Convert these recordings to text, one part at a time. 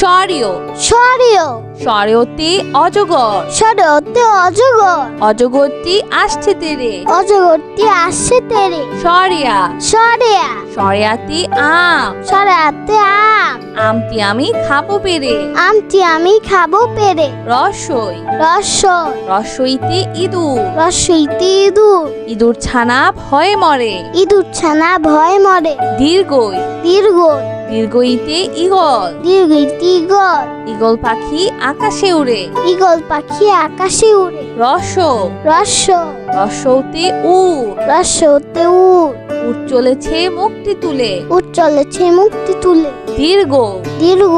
স্বরীয়। সরিয় স্বরীয়টি অজগর। সরতে অজগর। অজগরটি আসছে তেরে। অজগরটি আসছে তেরে। সরিয়া। সরিয়া। সরিয়াটি আম। সরাতে আম। আমটি আমি খাব পেরে। আমটি আমি খাব পেরে। রসই। রস রসইতে ইঁদুর। রসইতে ইঁদুর। ইঁদুর ছানা ভয়ে মরে। ইঁদুর ছানা ভয় মরে। দীর্ঘই। দীর্ঘ দীর্ঘইতে ইগল দীর্ঘইতে ইগল ইগল পাখি আকাশে উড়ে। ইগল পাখি আকাশে উড়ে। রস রস রসৌতে উট রসতে উড়। উট চলেছে মুক্তি তুলে। উঠ চলেছে মুক্তি তুলে। দীর্ঘ। দীর্ঘ।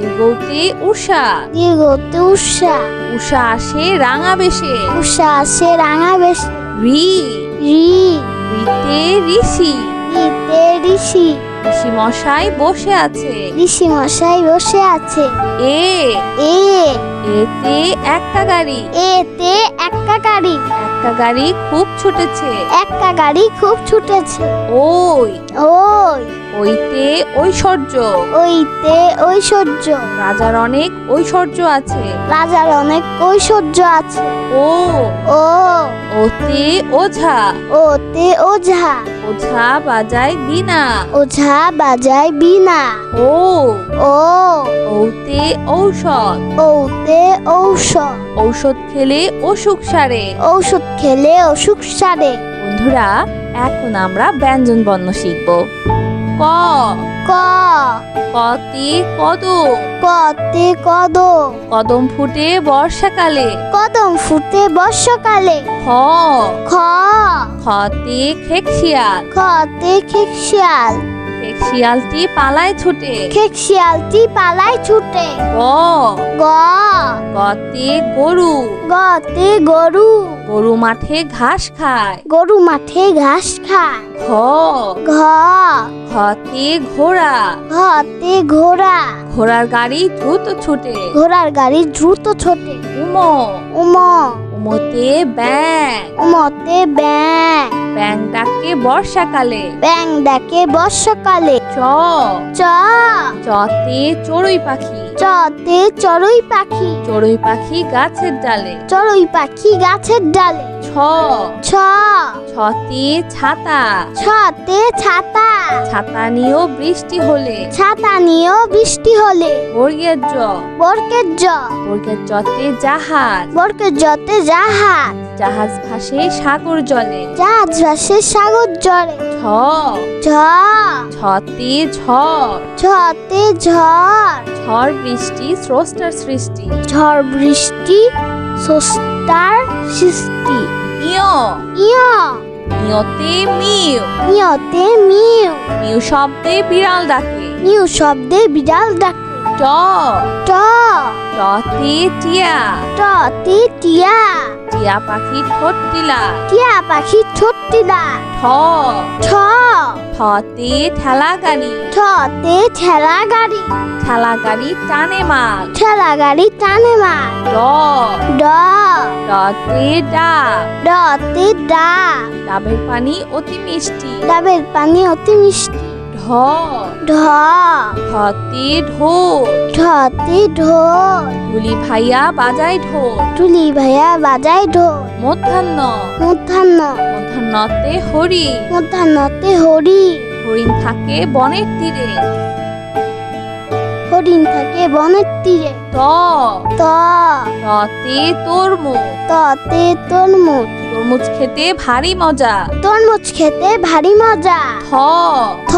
দীর্ঘতে উষা দীর্ঘতে উষা উষা আসে রাঙা বেশে উষা আসে রাঙা বেশ রি রি রিতে ঋষি। রিতে ঋষি। ঋষি মশাই বসে আছে। ঋষি মশাই বসে আছে। এ এ এতে একটা গাড়ি। এতে একটা গাড়ি। একটা গাড়ি খুব ছুটেছে। একটা গাড়ি খুব ছুটেছে। ওই। ওই। ওইতে ঐশ্বর্য। ওইতে ঐশ্বর্য। রাজার অনেক ঐশ্বর্য আছে। রাজার অনেক ঐশ্বর্য আছে। ও। ও। ওতে ওঝা। ওতে ওঝা। ওঝা বাজায় বিনা। ওঝা বাজায় বিনা। ও। ও। ওতে ঔষধ। ওতে ঔষধ। ঔষধ খেলে অসুখ সারে। ঔষধ খেলে অসুখ সারে। বন্ধুরা এখন আমরা ব্যঞ্জন বর্ণ শিখব। ক। ক। কতে কদম। কতে কদ কদম ফুটে বর্ষাকালে। কদম ফুটে বর্ষাকালে। খ। খ। খতে খেকশিয়াল। খতে খেকশিয়াল। খেকশিয়ালটি পালায় ছুটে। খেকশিয়ালটি পালায় ছুটে। গ। গ। গতে গরু। গতে গরু। গরু মাঠে ঘাস খায়। গরু মাঠে ঘাস খায়। ঘ। ঘ। ঘতে ঘোড়া। ঘতে ঘোড়া। ঘোড়ার গাড়ি দ্রুত ছুটে। ঘোড়ার গাড়ি দ্রুত ছোটে। উম। উম। উমতে ব্যাং উমতে ব্যাং ব্যাং ডাকে বর্ষাকালে। ব্যাং ডাকে বর্ষাকালে। চ। চ। চতে চড়ুই পাখি। চতে চড়ুই পাখি। চড়ুই পাখি গাছের ডালে। চড়ুই পাখি গাছের ডালে। ছ। ছ। ছতে। ছাতা ছতে ছাতা। ছাতা নিয়েও বৃষ্টি হলে। ছাতা নিয়েও বৃষ্টি হলে। বর্গের জ। বরকের জ। বর্গের জতে জাহাজ। বরকের জতে জাহাজ। জাহাজ ভাসে সাগর জলে। জাহাজ ভাসে সাগর জলে। ছ ঝ। ছতে ঝড়। ঝতে ঝড়। ঝড় বৃষ্টি স্রষ্টার সৃষ্টি। ঝড় বৃষ্টি সস্তার সৃষ্টি। ইয় ইয় ইয়তে মিউ ইয়তে মিউ মিউ শব্দে বিড়াল ডাকে। মিউ শব্দে বিড়াল ডাকে। ট। ট। টতে টিয়া। টতে টিয়া। টিয়া পাখি ঠোঁট টিলা টিয়া পাখি ছোট্টিলা ঠ। ঠ। ঠতে ঠেলা গাড়ি। ঠতে ঠেলা গাড়ি। ঠেলা গাড়ি টানে মাল। ঠেলা গাড়ি টানে মার ড। ড। ডতে ডাব ডতে ডা। ডাবের পানি অতি মিষ্টি। ডাবের পানি অতি মিষ্টি। ঢ ঢ ঢতে ঢোল ঢতে ঢোল ধুলি ভাইয়া বাজায় ঢোল টুলি ভাইয়া বাজায় ঢোল মধ্যাহ্ন। মধ্যাহ্ন। মধ্যাহ্নতে হরি। মধ্যাহ্নতে হরি। হরিণ থাকে বনের তীরে। হরিণ থাকে বনের তীরে। ত। ত। ততে তরমুজ ততে তরমুজ তরমুজ খেতে ভারী মজা। তরমুজ খেতে ভারী মজা। থ থ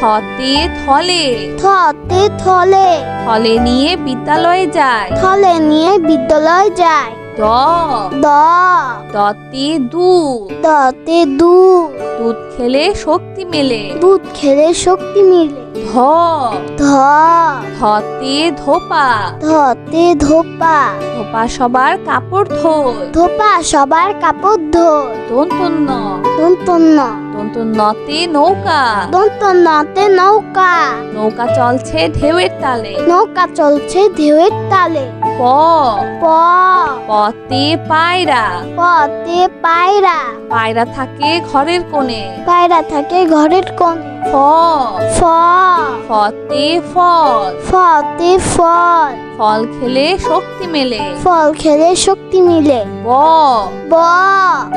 থতে থলে। থতে থলে। থলে নিয়ে বিদ্যালয়ে যায়। থলে নিয়ে বিদ্যালয়ে যায়। দ। দ। দতে দুধ দতে দুধ দুধ খেলে শক্তি মেলে। দুধ খেলে শক্তি মিলে। ধ। ধ। ধতে ধোপা। ধতে ধোপা। ধোপা সবার কাপড় ধোয়। ধোপা সবার কাপড় ধোয়। দন্তন্য দন্তন্য দন্তন্নতে নৌকা। দন্তন্নতে নৌকা। নৌকা চলছে ঢেউয়ের তালে। নৌকা চলছে ঢেউয়ের তালে। প। প। পতে পায়রা। পতে পায়রা। পায়রা থাকে ঘরের কোণে। পায়রা থাকে ঘরের কোণে। ফ। ফ। ফতে ফল। ফতে ফল। ফল খেলে শক্তি মেলে। ফল খেলে শক্তি মিলে। ব। ব।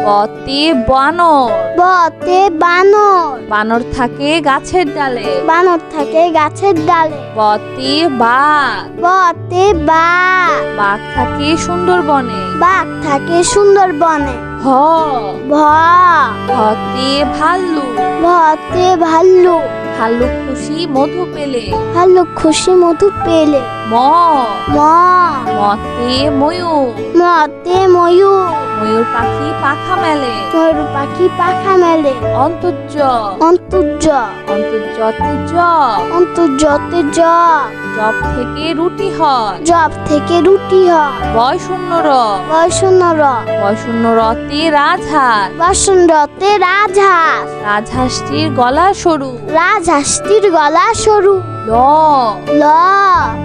বতে বানর। বতে বানর। বানর থাকে গাছের ডালে। বানর থাকে গাছের ডালে। বতে বাঘ। বতে বাঘ। বাঘ থাকে সুন্দরবনে। বাঘ থাকে সুন্দরবনে। হ ভ। হতে ভাল্লুক ভতে ভাল্লুক ভাল্লুক খুশি মধু পেলে। ভাল্লুক খুশি মধু পেলে। ম। ম। মতে ময়ূর। মতে ময়ূর। ময়ূর পাখি পাখা মেলে। ময়ূর পাখি পাখা মেলে। অন্তর্য অন্তর্য অন্তর্যতে জ। অন্তর্যতে জব জব থেকে রুটি হয়। জব থেকে রুটি হয়। বয় শূন্য র। বয়শূন্য র বয় শূন্য রতে রাজহাঁস বসন্ততে রাজহাঁস রাজহাঁসটির গলা সরু। রাজহাঁসটির গলা সরু। ল। ল।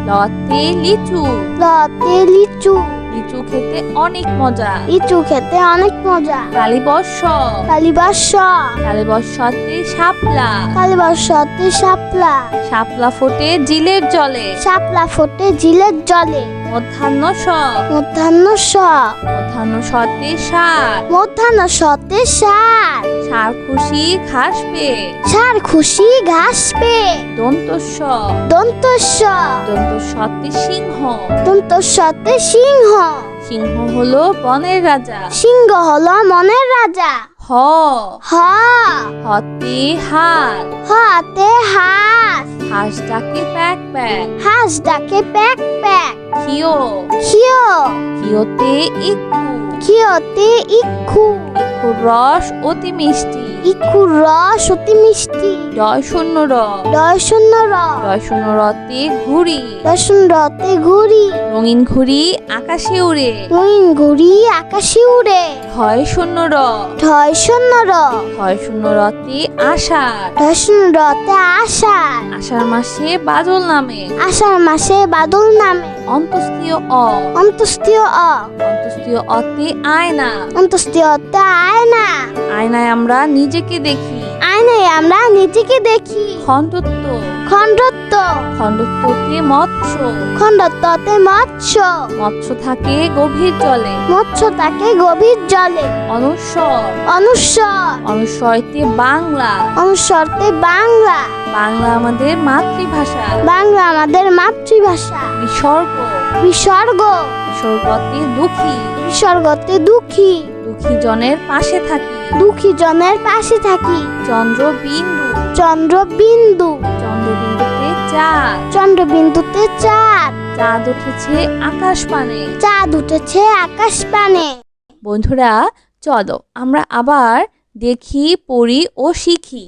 লতে লিচু। লতে লিচু। লিচু খেতে অনেক মজা। লিচু খেতে অনেক মজা। কালীবর্ষ কালীবর্ষ কালীবর্ষতে শাপলা। কালীবর্ষতে শাপলা। শাপলা ফোটে জিলের জলে। শাপলা ফোটে জিলের জলে। মধ্যাহ্ন স। মধ্যাহ্ন স। মধ্যাহ্ন সতে সার। মধ্যাহ্ন সতে সার। সার খুশি ঘাস পেয়ে সার খুশি ঘাস পে দন্তস্ব দন্তস্ব দন্তস্বতে সিংহ। দন্তস্বতে সিংহ। সিংহ হলো বনের রাজা। সিংহ হলো মনের রাজা। হ। হ। হতে হাত হাতে হাঁস হাঁস ডাকে প্যাক প্যাক। হাঁস ডাকে প্যাক প্যাক। খিও খিও খিওতে ইকু খিওতে ইক্ষু ইকুর রস অতি মিষ্টি। ইক্ষুর রস অতি মিষ্টি। জয় শূন্য র। ডয় শূন্য র। জয় শূন্য রতে ঘুড়ি। রসুন রতে ঘুরি রঙিন ঘুড়ি আকাশে উড়ে। রঙিন ঘুরি আকাশে উড়ে। হয় শূন্য র। ঢয় শূন্য র। হয় শূন্য রতে আষাঢ়। রসুন রতে আষাঢ়। আষাঢ় মাসে বাদল নামে। আষাঢ় মাসে বাদল নামে। অন্তস্তীয় অ। অন্তস্তীয় অ। অন্তস্তীয় অতে আয়না। অন্তস্তীয়তে আয়না। আয়নায় আমরা নিজেকে দেখি। আয়নায় আমরা নিজেকে দেখি। খণ্ডত্ব। খণ্ডত্ব। খণ্ডত্বতে মৎস্য। খণ্ডত্বতে মৎস্য। মৎস্য থাকে গভীর জলে। মৎস্য তাকে গভীর জলে। অনুস্বর অনুস্বর অনুস্বরতে বাংলা। অনুস্বরতে বাংলা। বাংলা আমাদের মাতৃভাষা। বাংলা আমাদের মাতৃভাষা। বিসর্গ। বিসর্গ। বিসর্গতে দুঃখী। বিসর্গতে দুঃখী। দুঃখী জনের পাশে থাকি। দুঃখী জনের পাশে থাকি। চন্দ্রবিন্দু। চন্দ্রবিন্দু। চন্দ্রবিন্দুতে চাঁদ। চন্দ্রবিন্দুতে চাঁদ। চাঁদ উঠেছে আকাশ পানে চাঁদ উঠেছে আকাশ পানে বন্ধুরা চলো আমরা আবার দেখি পড়ি ও শিখি।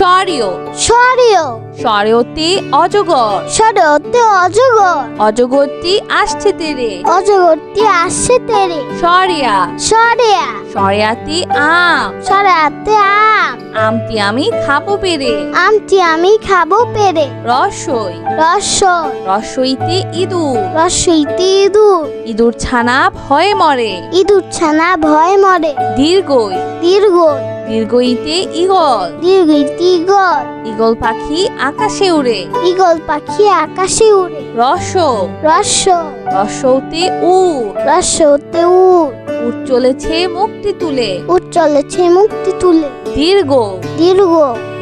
স্বরীয়। সরিয় স্বরীয়তে অজগর। সরতে অজগর। অজগরটি আসছে তেরে। অজগরটি আসছে তেরে। সরিয়া। সরিয়া। সরিয়াতে আম। সরাতে আম। আমটি আমি খাব পেরে। আমটি আমি খাব পেরে। রসই। রস রসইতে ইঁদুর। রসইতে ইঁদুর। ইঁদুর ছানা ভয়ে মরে। ইঁদুর ছানা ভয় মরে। দীর্ঘই। দীর্ঘই। দীর্ঘ দীর্ঘইতে ইগল দীর্ঘইতে ইগল ইগল পাখি আকাশে উড়ে। ইগল পাখি আকাশে উড়ে। রস রস রসৌতে উট রসতে উড়। উট চলেছে মুক্তি তুলে। উঠ চলেছে মুক্তি তুলে। দীর্ঘ। দীর্ঘ।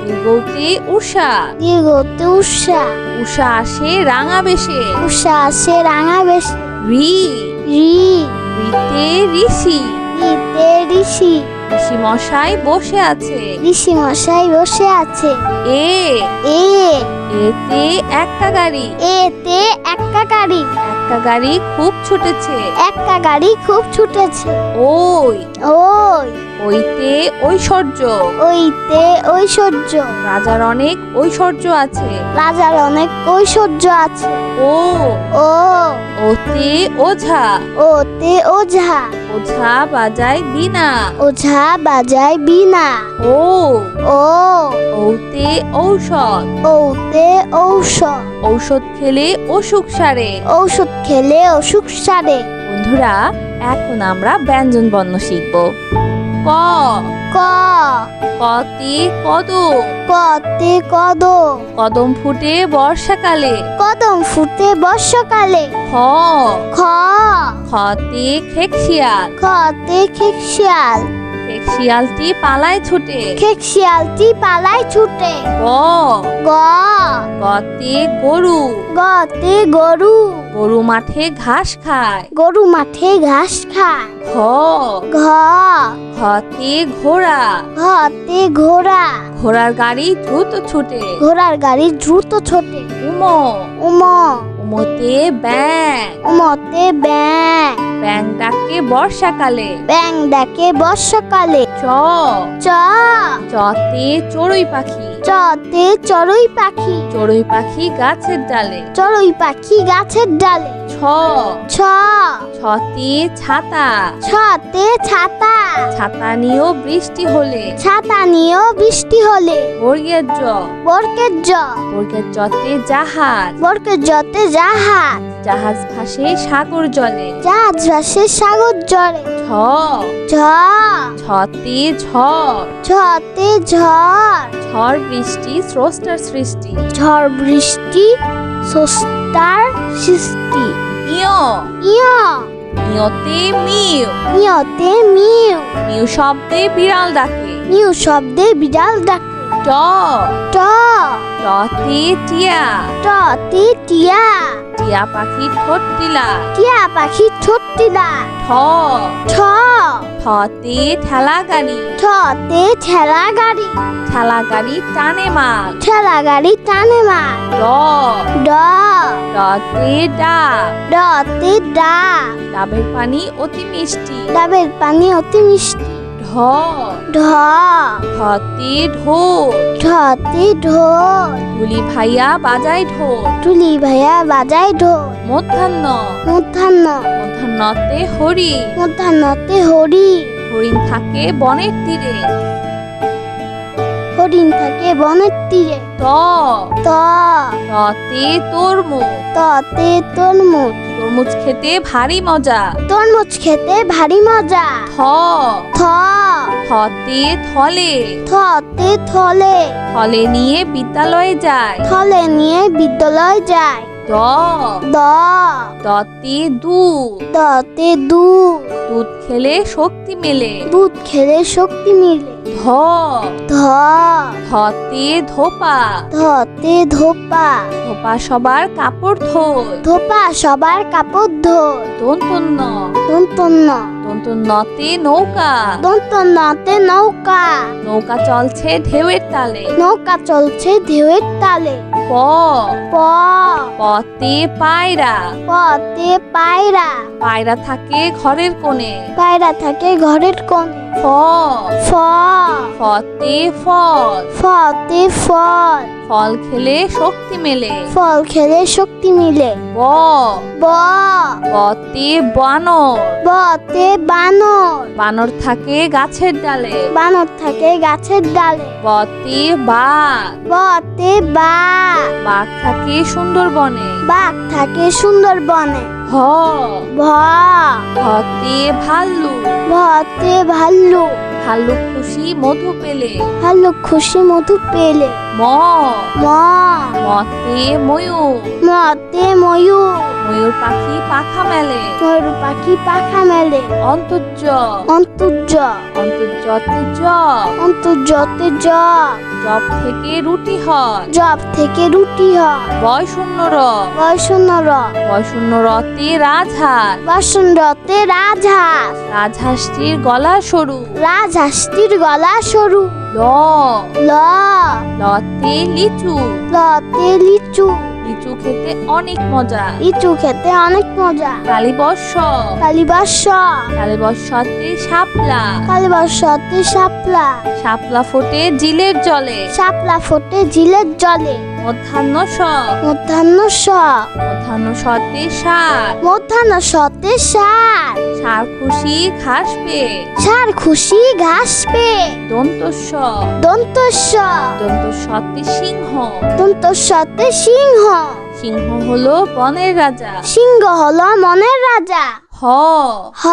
দীর্ঘতে উষা। দীর্ঘতে উষা। উষা আসে রাঙা বেশে উষা আসে রাঙা বেশে রি। রি। রিতে ঋষি। রিতে ঋষি। ঋষি মশাই বসে আছে। ঋষি মশাই বসে আছে। এ এ এতে একটা গাড়ি। এতে একটা গাড়ি। একটা গাড়ি খুব ছুটেছে। একটা গাড়ি খুব ছুটেছে। ওই। ওই। ওইতে ঐশ্বর্য। ওইতে ঐশ্বর্য। রাজার অনেক ঐশ্বর্য আছে। রাজার অনেক ঐশ্বর্য আছে। ও। ও। ওতে ওঝা। ওতে ওঝা। ওঝা বাজায় বিনা। ওঝা বাজায় বিনা। ও। ও। ওতে ঔষধ। ওতে ঔষধ। ঔষধ খেলে অসুখ সারে। ঔষধ খেলে অসুখ সারে। বন্ধুরা এখন আমরা ব্যঞ্জন বর্ণ শিখব। ক। ক। কতে কদম কতে কদ। কদম ফুটে বর্ষাকালে। কদম ফুটে বর্ষাকালে। খ। খ। খতে খেকশিয়াল। খতে খেকশিয়াল। খেকশিয়ালটি পালায় ছুটে। খেক শিয়ালটি পালায় ছুটে। গ। গ। গতে গরু। গতে গরু। গরু মাঠে ঘাস খায়। গরু মাঠে ঘাস খায়। ঘ। ঘ। ঘতে ঘোড়া। ঘতে ঘোড়া। ঘোড়ার গাড়ি দ্রুত ছুটে। ঘোড়ার গাড়ি দ্রুত ছোটে। উম। উম। উমতে ব্যাং মতে ব্যাং ব্যাং ডাকে বর্ষাকালে। ব্যাং ডাকে বর্ষাকালে। চ। চ। চতে চড়ুই পাখি। চতে চড়ুই পাখি। চড়ুই পাখি গাছের ডালে। চড়ুই পাখি গাছের ডালে। ছ। ছ। ছতে ছাতা। ছতে ছাতা। ছাতা নিয়েও বৃষ্টি হলে। ছাতা নিয়েও বৃষ্টি হলে। বর্গের জ। বরকের জ। বর্গের জতে জাহাজ। বরকের জতে জাহাজ। জাহাজ ভাসে সাগর জলে। জাহাজ ভাসে সাগর জলে। ছ ঝ। ছতে ঝড়। ঝতে ঝড়। ঝড় বৃষ্টি স্রষ্টার সৃষ্টি। ঝড় বৃষ্টি সস্তার সৃষ্টি। ইয় ইয় ইয়তে মিউ। ইয়তে মিউ। মিউ শব্দে বিড়াল ডাকে। মিউ শব্দে বিড়াল ডাকে। ট। ট। টতে টিয়া। টতে টিয়া। টিয়া পাখি ঠোঁট টিলা টিয়া পাখি ঠোঁটটিলা। ঠ। ঠ। ঠতে ঠেলা গাড়ি ঠতে ঠেলা গাড়ি ঠেলা গাড়ি টানে মাল। ঠেলা গাড়ি টানে মার ড ড। ডতে ডাব ডতে ডা। ডাবের পানি অতি মিষ্টি। ডাবের পানি অতি মিষ্টি। ঢ। ঢ। ঢতে ঢোল ঢতে ঢোল ধুলি ভাইয়া বাজায় ঢোল টুলি ভাইয়া বাজায় ঢোল মধ্যাহ্ন। মধ্যাহ্ন। মধ্যাহ্নতে হরি। মধ্যাহ্নতে হরি। হরিণ থাকে বনের তীরে। হরিণ থাকে বনের তীরে। ত। ত। ততে তরমুজ ততে তরমুজ তরমুজ খেতে ভারী মজা। তরমুজ খেতে ভারী মজা। থ। থ। থতে থলে। থতে থলে। থলে নিয়ে বিদ্যালয়ে যায়। থলে নিয়ে বিদ্যালয়ে যায়। দ। দ। দতে দুধ দতে দুধ দুধ খেলে শক্তি মেলে। দুধ খেলে শক্তি মিলে। ধ। ধ। ধতে ধোপা। ধতে ধোপা। ধোপা সবার কাপড় ধোয়। ধোপা সবার কাপড় ধোয়। দন্তন্য দন্তন্য দন্তন্নতে নৌকা। দন্তন্যতে নৌকা। নৌকা চলছে ঢেউয়ের তালে। নৌকা চলছে ঢেউয়ের তালে। প। প। পতে পায়রা। পতে পায়রা। পায়রা থাকে ঘরের কোণে। পায়রা থাকে ঘরের কোণে। ফ। ফ। ফতে ফল ফতে ফল। ফল খেলে শক্তি মেলে। ফল খেলে শক্তি মিলে। ব। ব। বতে বানর। বতে বানর। বানর থাকে গাছের ডালে। বানর থাকে গাছের ডালে। বতে বাঘ বতে বাঘ বাঘ থাকে সুন্দরবনে। বাঘ থাকে সুন্দরবনে। হ ভ। হতে ভাল্লুক ভতে ভাল্লুক ভাল্লুক খুশি মধু পেলে। ভাল্লুক খুশি মধু পেলে। ম। ম। মতে ময়ূর। মতে ময়ূর। ময়ূর পাখি পাখা মেলে। ময়ূর পাখি পাখা মেলে। অন্তর্য। অন্তর্য। অন্তর্যতে জ। অন্তর্যতে জ। জব থেকে রুটি হয়। জব থেকে রুটি হয়। বয় শূন্য র বয়শূন্য র বয় শূন্য রতে রাজহাঁস বসন রতে রাজহাঁস রাজহাঁসটির গলা সরু। রাজহাঁসটির গলা সরু। ল। ল। লতে লিচু। লতে লিচু। লিচু খেতে অনেক মজা। লিচু খেতে অনেক মজা। কালীবর্ষ কালীবর্ষ কালীবর্ষতে শাপলা। কালীবর্ষতে শাপলা। শাপলা ফোটে জিলের জলে। শাপলা ফোটে জিলের জলে। মধ্যাহ্ন স মধ্যাহ্ন স মধ্যাহ্ন সতে সার। মধ্যাহ্ন সতে সার। সার খুশি ঘাস পে সার খুশি ঘাস পে দন্ত স দন্ত স দন্ত সতে সিংহ। দন্ত সতে সিংহ। সিংহ হলো বনের রাজা। সিংহ হলো মনের রাজা। হ। হ।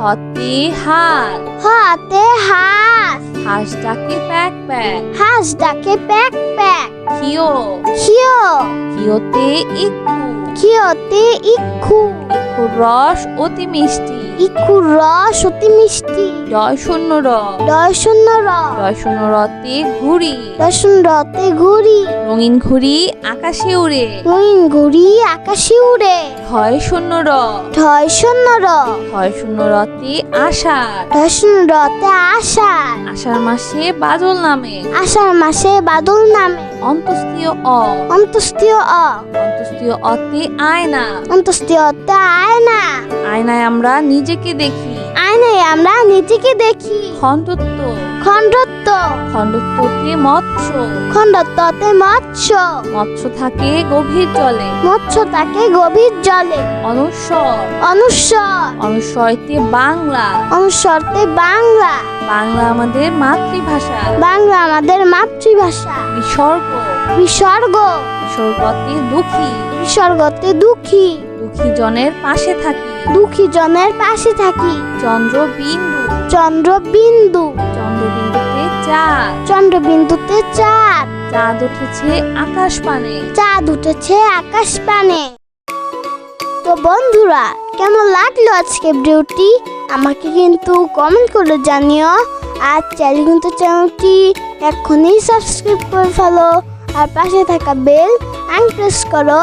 হতে হার হাতে হাঁস হাঁস ডাকে প্যাক প্যাক। হাঁস ডাকে প্যাক প্যাক। খিও খিও খিওতে ইকু খিওতে ইক্ষু। ইকুর রস অতি মিষ্টি। ইক্ষুর রস অতি মিষ্টি। জয় শূন্য র। দয় শূন্য র। জয় শূন্য রতে ঘুড়ি। দর্শন রতে ঘুরি রঙিন ঘুড়ি আকাশে উড়ে। রঙিন ঘুরি আকাশে উড়ে। হয় শূন্য র। ঢয় শূন্য র। হয় শূন্য রতে আষাঢ়। দর্শন রতে আষাঢ়। আষাঢ় মাসে বাদল নামে। আষাঢ় মাসে বাদল নামে। অন্তস্তীয় অ। অন্তস্তীয় অ। অন্তস্তীয় অতে আয়না। অন্তস্তীয়তে আয়না। আয়নায় আমরা নিজেকে দেখি। আয়নায় আমরা নিজেকে দেখি। খণ্ডত্ব। খণ্ডত্ব। খণ্ডত্বতে মৎস্য। খণ্ডত্বতে মৎস্য। মৎস্য থাকে গভীর জলে। মৎস্য থাকে গভীর জলে। অনুস্বর অনুস্বর অনুস্বরতে বাংলা। অনুস্বরতে বাংলা। বাংলা আমাদের মাতৃভাষা। বাংলা আমাদের মাতৃভাষা। বিসর্গ। বিসর্গ। বিসর্গতে দুঃখী। বিসর্গতে দুঃখী। দুঃখী জনের পাশে থাকি। দুঃখী জনের পাশে থাকি। চন্দ্র বিন্দু চন্দ্রবিন্দু। চন্দ্রবিন্দুতে চাঁদ। চন্দ্রবিন্দুতে চাঁদ। চাঁদ উঠেছে আকাশ পানে চাঁদ উঠেছে আকাশ পানে তো বন্ধুরা কেমন লাগল আজকে ভিডিওটি? আমাকে কিন্তু কমেন্ট করে জানিও। আর চাইলে কিন্তু চ্যানেলটি এখনই সাবস্ক্রাইব করে ফেলো। আর পাশে থাকা বেল আইন প্রেস করো।